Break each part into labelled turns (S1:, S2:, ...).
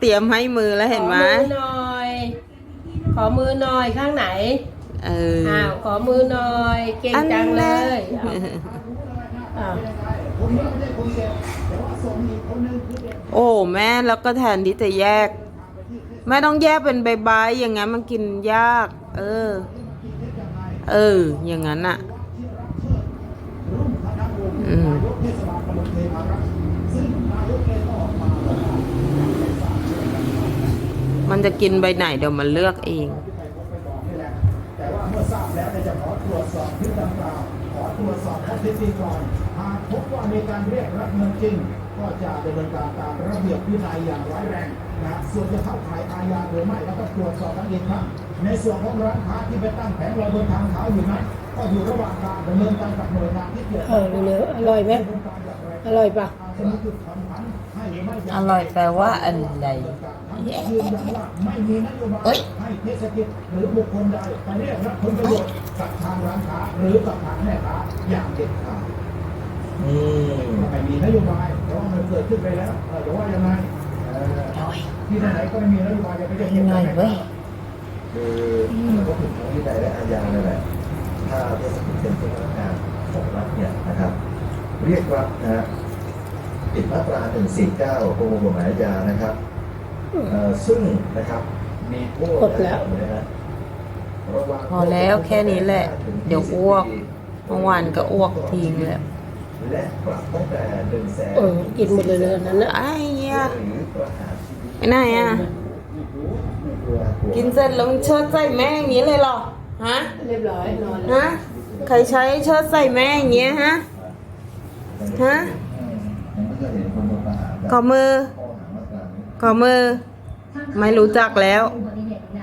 S1: เตรียมให้มือแล้วเห็นไหม
S2: ขอมือหน่อย ขอมือหน่อยข้างไหน
S1: เออ
S2: อ้าวขอมือหน่อย เก่งจังเลยอ้าว
S1: โอ้แม่แล้วก็แทนที่จะแยกแม่ต้องแยกเป็นใบๆอย่างงั้นมันกินยาก เออ เออ อย่างนั้นอะอืมมัน จะกินใบไหนเดี๋ยวมันเลือกเอง
S3: แต่ว่าเมื่อทราบแล้วเนี่ยจะขอตรวจสอบคลิปดังกล่าวขอตรวจสอบข้อเท็จจริงก่อนหากพบว่ามีการเรียกรับเงินจริง ก็จะดำเนินการตามระเบียบวินัยอย่างร้ายแรงนะส่วนจะเข้าข่ายอาญาหรือไม่แล้วก็ตรวจสอบกันอีกครั้งในส่วนของร้านค้าที่ไปตั้งแผงลอยบนทางเท้าอยู่นั้นก็อยู่ระหว่างการดำเนินการกับหน่วยงานที่เกี่ยว
S2: เออเร็วๆอร่อยไหมอร่อยปะ
S3: จะมีจุดผ่อนผันให้หรือไม่อย่าง
S1: อร่อยแปลว่าอะไร
S3: ยืนยันว่าไม่มีนโยบาย
S1: เอ้ย
S3: ให้เทศกิจหรือบุคคลใดไป เรียกรับผลประโยชน์กับทางร้านค้าหรือกับทางแม่ค้าอย่างเด็ดขาด
S4: อืม
S3: ไม่มีนโยบายเพราะว่ามันเกิดขึ้นไปแล้วเออแต่ว่ายังไงเอ่อที่ไหนๆก็ไม่มีนโยบายจะไปเรียกเก็บ
S1: ยังไงเว้ย
S4: คือมันก็ผิดทั้งวินัยและอาญาเลยแหละถ้าเทศกิจเป็นเจ้าพนักงานของรัฐเนี่ยนะครับ เรียกรับนะฮะผิดมาตรา149ประมวลกฎหมายอาญานะครับ เอ่อซึ่งนะครับมีโทษ
S2: กดแล้ว
S4: นะฮะระวัง
S1: พอแล้วแค่นี้แหละเดี๋ยวอ้วกเมื่อวานก็อ้วกทิ้งแล้ว
S4: และปรับตั้งแต่หนึ่งแสน
S2: เออกินหมดเลยเลยอันนั้นนะ
S1: ไอ้เหี้ย
S4: หรือประหารชีวิต
S1: ไปไหนอะ กินเสร็จแล้วมึงเชิดใส่แม่อย่างนี้เลยเหรอ ฮะ
S2: เรียบร้อยนอน
S1: ฮะ ใครใช้เชิดใส่แม่อย่างเงี้ยฮะ ฮะ
S4: ยังไม่เคยเห็นคนโดนประหารแบบ
S1: ขอมือ
S4: ข้
S1: ขอมือ ไม่รู้จักแล้ว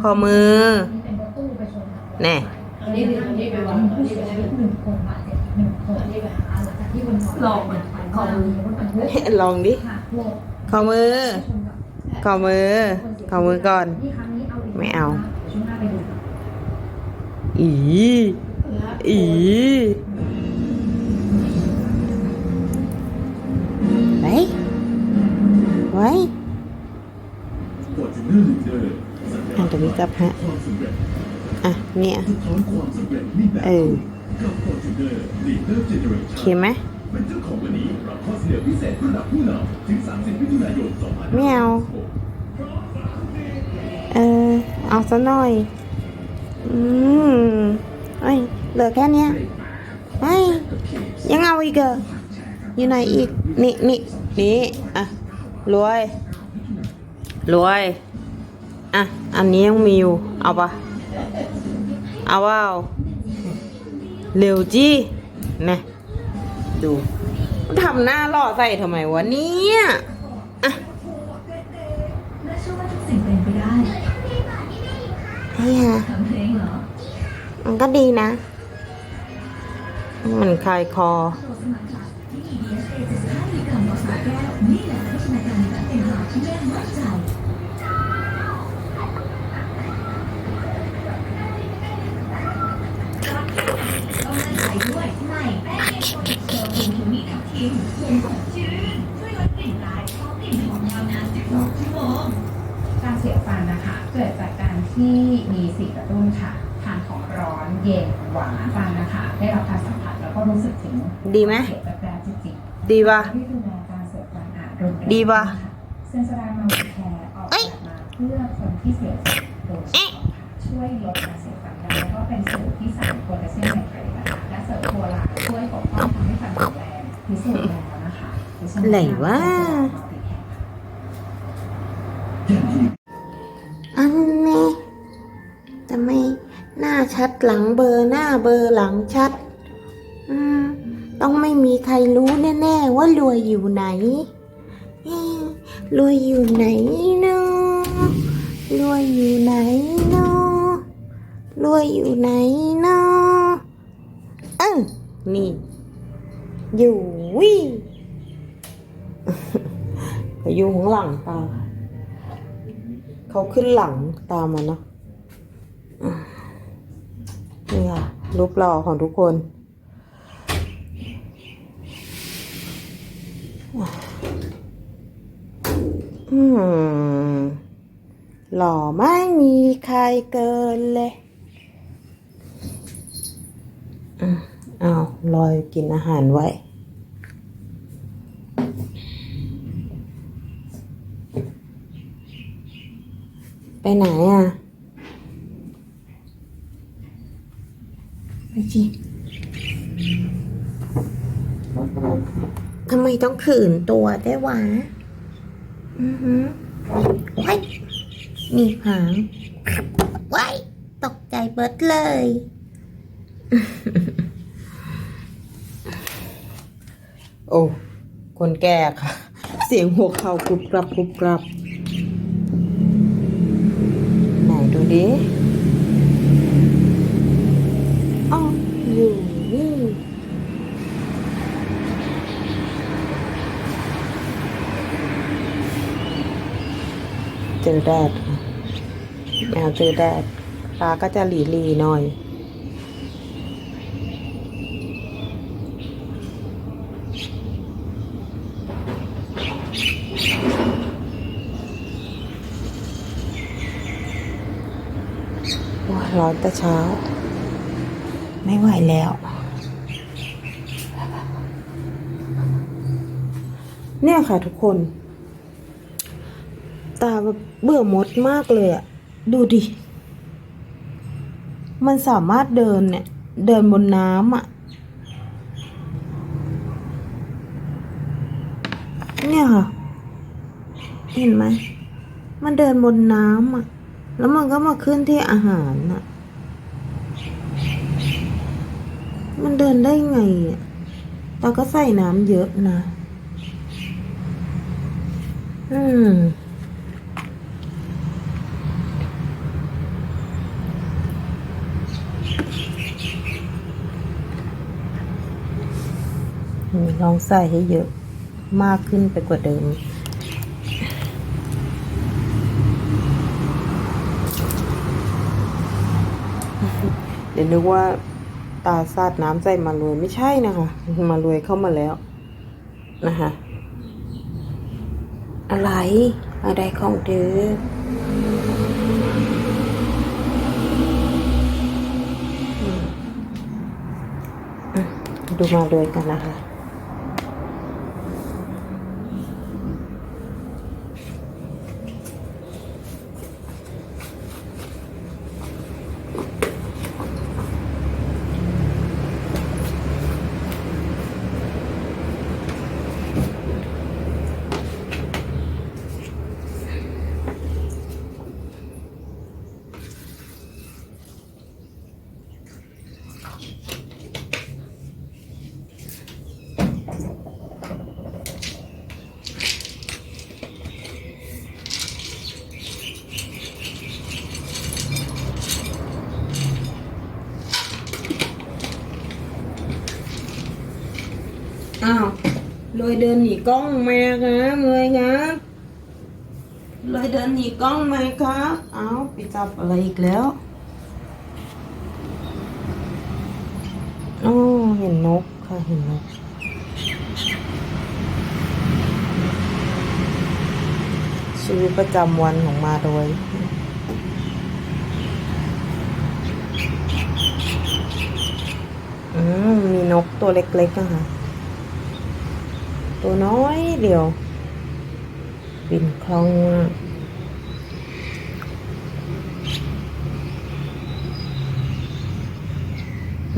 S1: ขอมือแน่
S2: อันนี้ดิอันนี้ไปวางอันนี้ไปให้หนึ่งคนบาดเจ็บหนึ่งคนอันนี้ไปหาหลังจากที่คนลองมันขอมือ
S1: ลองดิขอมือขอมือขอมือก่อน ไม่เอา อีอีไว้ไว้ อันตรงนี้จับฮะอะเนี่ยเออโอเคไหมไม่เอาเออเอาซะหน่อย อืมเอ้ยเหลือแค่เนี้ยเฮ้ยยังเอาอีกเหรออยู่ไหนอีก นี่นี่นี่อะรวย รวย อะ อันนี้ยังมีอยู่ เอาปะเอาเปล่าเร็วจี้นะดูทำหน้าหล่อใส่ทำไมวะเนี่ยอะ
S5: น่าเชื่อว่าทุกสิ่งเป็นไปได้
S1: ฮียมันก็ดีนะ มันคลายคอ
S5: มีทับทิมคุมสดชื่นช่วยลดกลิ่นลายพร้อมกลิ่นหอมยาวนาน12ชั่วโมง
S6: การเสียฟันนะคะ เกิดจากการที่มีสิ่งกระตุ้นค่ะทานของร้อนเย็นหวานฟันนะคะ ได้รับการสัมผัสแล้วก็รู้สึกถึง
S1: ดีไหม
S6: เสียแปรๆจิต
S1: ดีป่ะ
S6: ๆที่ดูแลการเสียฟันอาจรุนแรง
S1: ดีปะ
S6: เซนสดามาแคร์ออกแบบมาเพื่อคนที่เสียฟันโดยเฉพาะค่ะช่วยลดการเสียฟันได้แล้วก็เป็นสูตรที่ใส่โพแทสเซียมไนเตรตน พิสูจน์แล้วนะคะ
S1: ไหนวะอันนี้ทำไมหน้าชัดหลังเบอร์หน้าเบอร์หลังชัด อืม ต้องไม่มีใครรู้แน่ๆว่ารวยอยู่ไหนรวยอยู่ไหนเนาะรวยอยู่ไหนเนาะรวยอยู่ไหนเนาะเออนี่ อยู่ วิไปอยู่ข้างหลังตา เขาขึ้นหลังตามมาเนาะนี่ค่ะรูปหล่อของทุกคนอืมหล่อไม่มีใครเกินเลยอะเอาลอยกินอาหารไว้ ไปไหนอะ ไปจิทำไมต้องขืนตัวได้วะ อือหือว้ายนี่หางว้ายตกใจเบิดเลย โอ้ คนแก่ค่ะ เสียงหัวเข่ากรุบกรับกรุบกรับ ไหน ดิอ๋ออยู่นี่เจอแดดแมวเจอแดดตาก็จะหลีหลีหน่อย ว้า ร้อนแต่เช้า ไม่ไหวแล้ว เนี่ยค่ะทุกคน ตาแบบเบื่อมดมากเลยอะดูดิ มันสามารถเดินเนี่ย เดินบนน้ำอะเนี่ยค่ะ เห็นไหม มันเดินบนน้ำอะแล้วมันก็มาขึ้นที่อาหารอะ มันเดินได้ไงอะตาก็ใส่น้ำเยอะนะ อืม ลองใส่ให้เยอะมากขึ้นไปกว่าเดิมเดี๋ยวนึกว่า ตาสาดน้ำใจมารวยไม่ใช่นะคะ มารวยเข้ามาแล้วนะคะ อะไรอะไรของเธออือะดูมาเลยกันนะคะ อ้าวเลยเดินหนีกล้องมาครับเลยครับเลยเดินหนีกล้องมาครับอ้าวไปจับอะไรอีกแล้วอ๋อเห็นนกค่ะเห็นนก ชีวิตประจำวันของมาโดยอืมมีนกตัวเล็กๆนะคะตัวน้อยเดียว บินคล่องมาก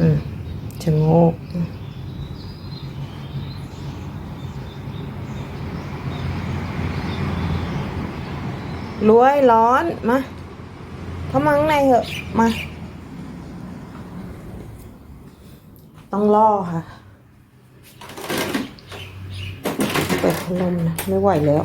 S1: อืมชะโงก รวยร้อนมาเข้ามาข้างในเถอะมา ต้องล่อค่ะ เปิดพัดลมนะไม่ไหวแล้ว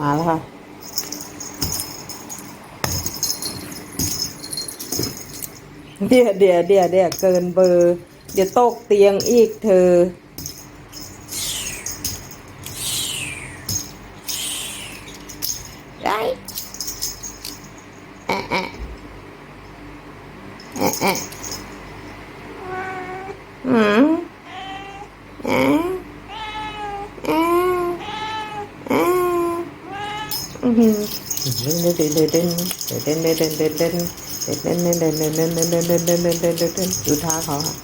S1: มาแล้วค่ะ เดี๋ยวเดี๋ยวเดี๋ยวเดี๋ยวเกินเบอร์ เดี๋ยวตกเตียงอีกเธอ ได้แอะแอะแอะแอะอืมเอ๊ะเอ๊ะเอ๊ะอืมเดินเดินเดินเดินเดินเดินเดิน เดินเดินเดินเดินเดินเดินเดินเดินเดินเดินเดินเดินเดินดูท่าเขาค่ะ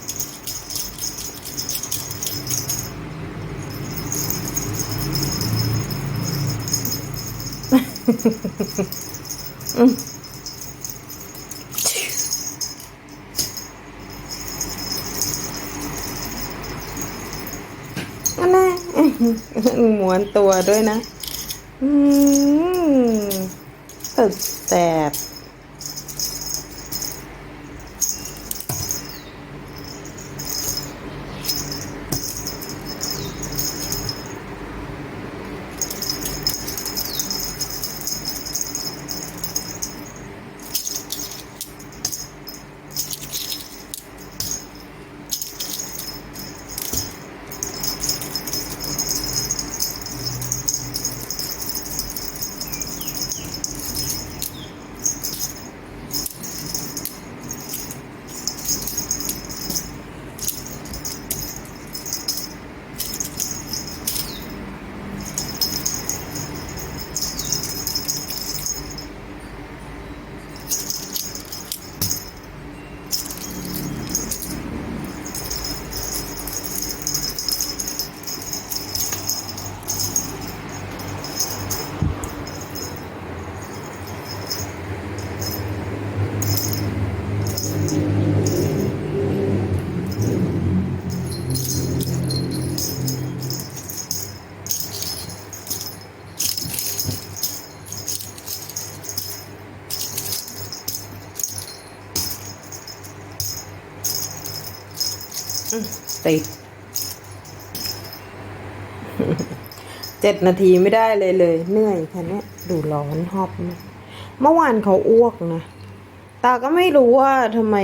S1: อันนั้นม้วนตัวด้วยนะ อืมสุดแสบ ติดเจ็ดนาทีไม่ได้เลยเลย เหนื่อยค่ะเนี่ยดูร้อนหอบเมื่อวานเขาอ้วกนะตาก็ไม่รู้ว่าทำไม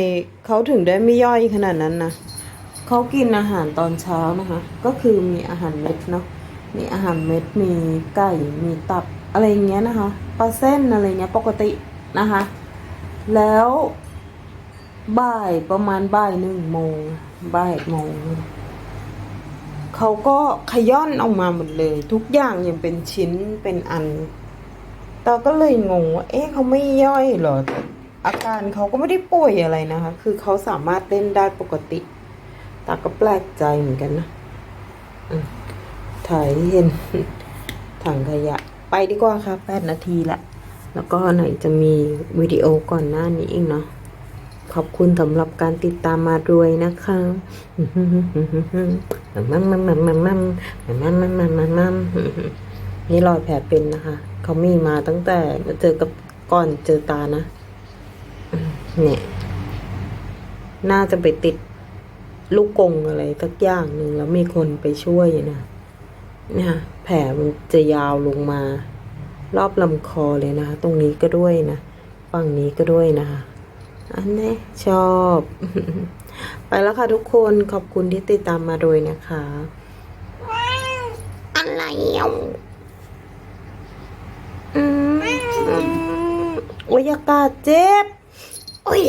S1: เขาถึงได้ไม่ย่อยขนาดนั้นนะเขากินอาหารตอนเช้านะคะ ก็คือมีอาหารเม็ดเนาะมีอาหารเม็ดมีไก่มีตับอะไรเงี้ยนะคะปลาเส้นอะไรเงี้ยปกตินะคะ แล้ว บ่ายประมาณบ่ายหนึ่งโมงบ่ายโมงเขาก็ขย้อนออกมาหมดเลย ทุกอย่างยังเป็นชิ้นเป็นอันตาก็เลยงงว่าเอ๊ะเขาไม่ย่อยเหรออาการเขาก็ไม่ได้ป่วยอะไรนะคะ คือเขาสามารถเล่นได้ปกติ ตาก็แปลกใจเหมือนกันนะถ่ายเห็นถังขยะ ไปดีกว่าค่ะแปดนาทีละ แล้วก็ไหนจะมีวิดีโอก่อนหน้านี้อีกเนาะ ขอบคุณสำหรับการติดตามมาด้วยนะคะมัมมัมมัมมัมมัมมัมมัมมัมมัมมัมนี่รอยแผลเป็นนะคะ เขามีมาตั้งแต่มาเจอกับก่อนเจอตานะ เนี่ย น่าจะไปติดลูกกงอะไรสักอย่างหนึ่งแล้วมีคนไปช่วยนะเนี่ยแผลมันจะยาวลงมา รอบลำคอเลยนะคะ ตรงนี้ก็ด้วยนะ ฝั่งนี้ก็ด้วยนะคะ อันนี้ชอบ ไปแล้วค่ะทุกคนขอบคุณที่ติดตามมาโดยนะคะ อะไรอะอืมอืมโอ้ยอากาศเจ็บ โอ้ย